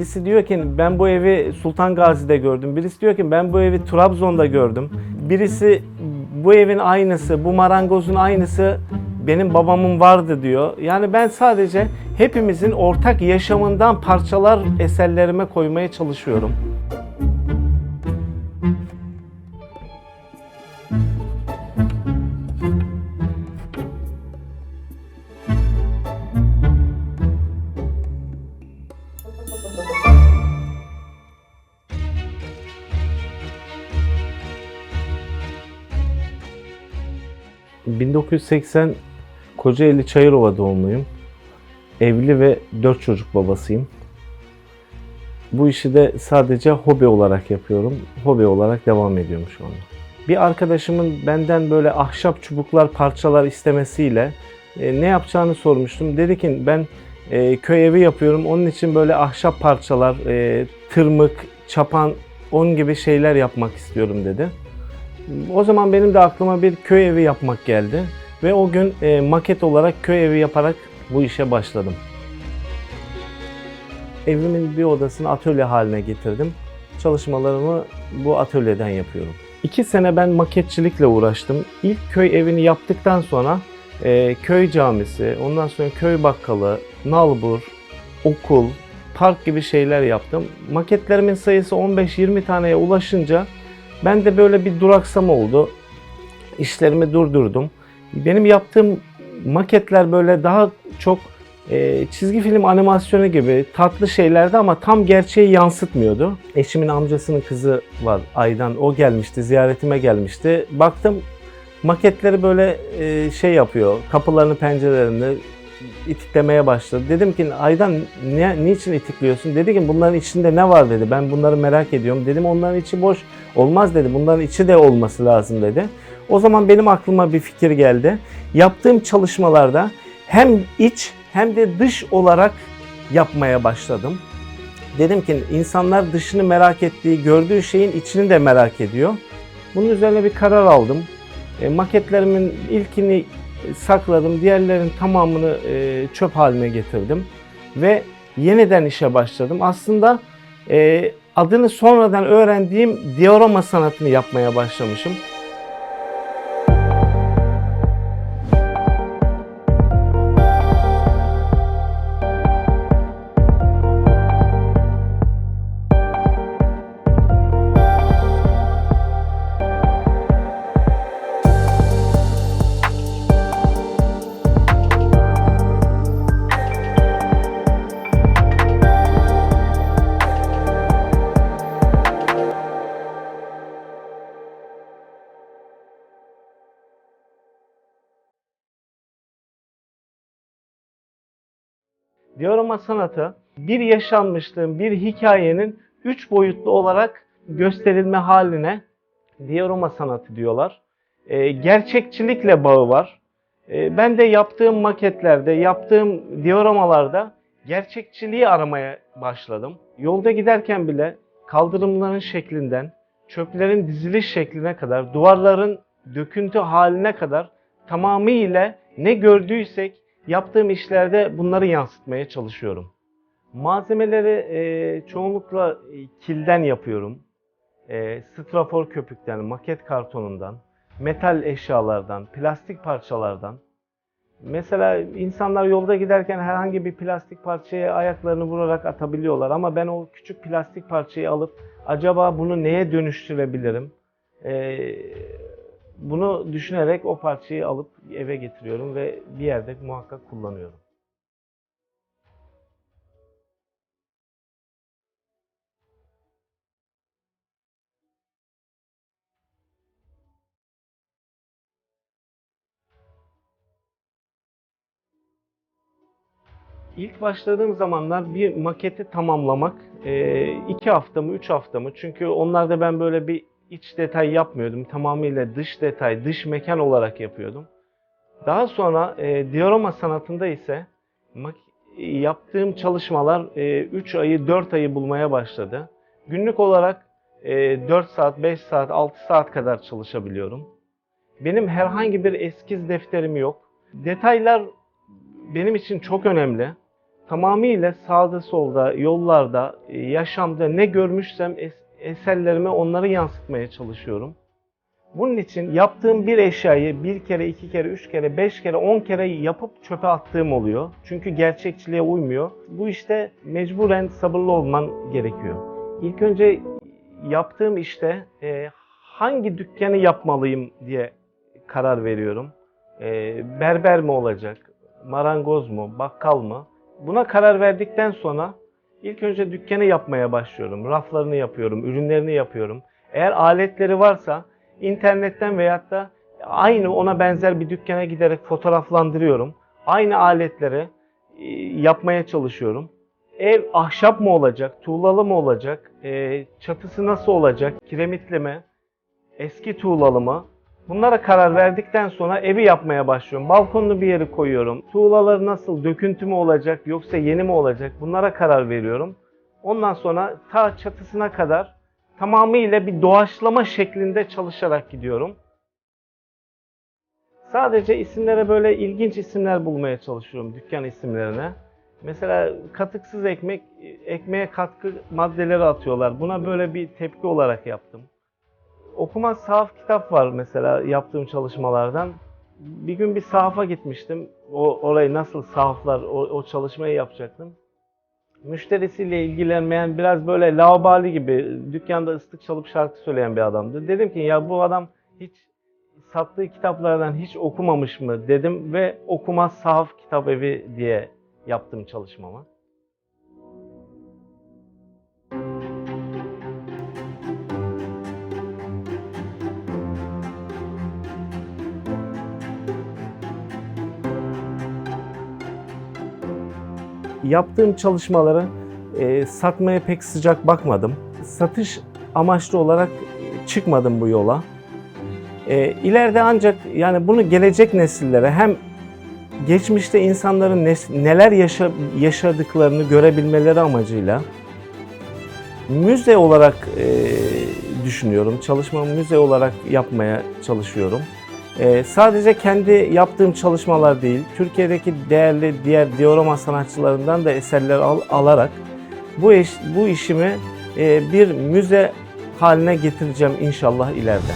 Birisi diyor ki ben bu evi Sultan Gazi'de gördüm. Birisi diyor ki ben bu evi Trabzon'da gördüm. Birisi bu evin aynısı, bu marangozun aynısı benim babamın vardı diyor. Yani ben sadece hepimizin ortak yaşamından parçalar eserlerime koymaya çalışıyorum. ...1980 Kocaeli Çayırova doğumluyum. Evli ve dört çocuk babasıyım. Bu işi de sadece hobi olarak yapıyorum. Hobi olarak devam ediyorum şu anda. Bir arkadaşımın benden böyle ahşap çubuklar, parçalar istemesiyle e, ne yapacağını sormuştum. Dedi ki ben e, köy evi yapıyorum. Onun için böyle ahşap parçalar, e, tırmık, çapan, onun gibi şeyler yapmak istiyorum dedi. O zaman benim de aklıma bir köy evi yapmak geldi. Ve o gün e, maket olarak köy evi yaparak bu işe başladım. Evimin bir odasını atölye haline getirdim. Çalışmalarımı bu atölyeden yapıyorum. İki sene ben maketçilikle uğraştım. İlk köy evini yaptıktan sonra e, köy camisi, ondan sonra köy bakkalı, nalbur, okul, park gibi şeyler yaptım. Maketlerimin sayısı 15-20 taneye ulaşınca ben de böyle bir duraksama oldu. İşlerimi durdurdum. Benim yaptığım maketler böyle daha çok e, çizgi film animasyonu gibi tatlı şeylerdi ama tam gerçeği yansıtmıyordu. Eşimin amcasının kızı var Aydan. O gelmişti, ziyaretime gelmişti. Baktım maketleri böyle e, şey yapıyor. Kapılarını, pencerelerini itiklemeye başladı. Dedim ki Aydan ne, niçin itikliyorsun? Dedi ki bunların içinde ne var dedi. Ben bunları merak ediyorum. Dedim onların içi boş. Olmaz dedi. Bunların içi de olması lazım dedi. O zaman benim aklıma bir fikir geldi. Yaptığım çalışmalarda hem iç hem de dış olarak yapmaya başladım. Dedim ki insanlar dışını merak ettiği, gördüğü şeyin içini de merak ediyor. Bunun üzerine bir karar aldım. E, maketlerimin ilkini sakladım, diğerlerin tamamını e, çöp haline getirdim ve yeniden işe başladım. Aslında e, adını sonradan öğrendiğim diorama sanatını yapmaya başlamışım. Diorama sanatı bir yaşanmışlığın, bir hikayenin üç boyutlu olarak gösterilme haline diorama sanatı diyorlar. Ee, gerçekçilikle bağı var. Ee, ben de yaptığım maketlerde, yaptığım dioramalarda gerçekçiliği aramaya başladım. Yolda giderken bile kaldırımların şeklinden, çöplerin diziliş şekline kadar, duvarların döküntü haline kadar tamamıyla ne gördüysek yaptığım işlerde bunları yansıtmaya çalışıyorum. Malzemeleri e, çoğunlukla e, kilden yapıyorum. E, strafor köpükten, maket kartonundan, metal eşyalardan, plastik parçalardan. Mesela insanlar yolda giderken herhangi bir plastik parçaya ayaklarını vurarak atabiliyorlar ama ben o küçük plastik parçayı alıp acaba bunu neye dönüştürebilirim? E, bunu düşünerek o parçayı alıp eve getiriyorum ve bir yerde muhakkak kullanıyorum. İlk başladığım zamanlar bir maketi tamamlamak iki hafta mı, üç hafta mı? Çünkü onlarda ben böyle bir iç detay yapmıyordum. Tamamıyla dış detay, dış mekan olarak yapıyordum. Daha sonra e, diorama sanatında ise yaptığım çalışmalar 3 ayı 4 ayı bulmaya başladı. Günlük olarak e, 4 saat, 5 saat, 6 saat kadar çalışabiliyorum. Benim herhangi bir eskiz defterim yok. Detaylar benim için çok önemli. tamamıyla sağda solda, yollarda, e, yaşamda ne görmüşsem eserlerime onları yansıtmaya çalışıyorum. Bunun için yaptığım bir eşyayı bir kere, iki kere, üç kere, beş kere, on kere yapıp çöpe attığım oluyor. Çünkü gerçekçiliğe uymuyor. Bu işte mecburen sabırlı olman gerekiyor. İlk önce yaptığım işte e, hangi dükkanı yapmalıyım diye karar veriyorum. E, berber mi olacak, marangoz mu, bakkal mı? Buna karar verdikten sonra ilk önce dükkanı yapmaya başlıyorum. Raflarını yapıyorum, ürünlerini yapıyorum. Eğer aletleri varsa internetten veyahut da aynı ona benzer bir dükkana giderek fotoğraflandırıyorum. Aynı aletleri e, yapmaya çalışıyorum. Ev ahşap mı olacak, tuğlalı mı olacak, e, çatısı nasıl olacak, kiremitli mi, eski tuğlalı mı? Bunlara karar verdikten sonra evi yapmaya başlıyorum. Balkonlu bir yeri koyuyorum. Tuğlaları nasıl, döküntü mü olacak yoksa yeni mi olacak? Bunlara karar veriyorum. Ondan sonra ta çatısına kadar tamamıyla bir doğaçlama şeklinde çalışarak gidiyorum. Sadece isimlere böyle ilginç isimler bulmaya çalışıyorum dükkan isimlerine. Mesela katıksız ekmek, ekmeğe katkı maddeleri atıyorlar. Buna böyle bir tepki olarak yaptım. Okuma sahaf kitap var mesela yaptığım çalışmalardan. Bir gün bir sahafa gitmiştim. O orayı nasıl sahaflar, o, o çalışmayı yapacaktım. Müşterisiyle ilgilenmeyen biraz böyle laubali gibi dükkanda ıslık çalıp şarkı söyleyen bir adamdı. Dedim ki ya bu adam hiç sattığı kitaplardan hiç okumamış mı dedim ve okumaz sahaf kitap evi diye yaptım çalışmamı. Yaptığım çalışmaları e, satmaya pek sıcak bakmadım. Satış amaçlı olarak çıkmadım bu yola. E, ileride ancak yani bunu gelecek nesillere hem geçmişte insanların neler yaşa- yaşadıklarını görebilmeleri amacıyla müze olarak e, düşünüyorum. Çalışmamı müze olarak yapmaya çalışıyorum. E, sadece kendi yaptığım çalışmalar değil, Türkiye'deki değerli diğer diorama sanatçılarından da eserler al- alarak bu iş, bu işimi e, bir müze haline getireceğim inşallah ileride.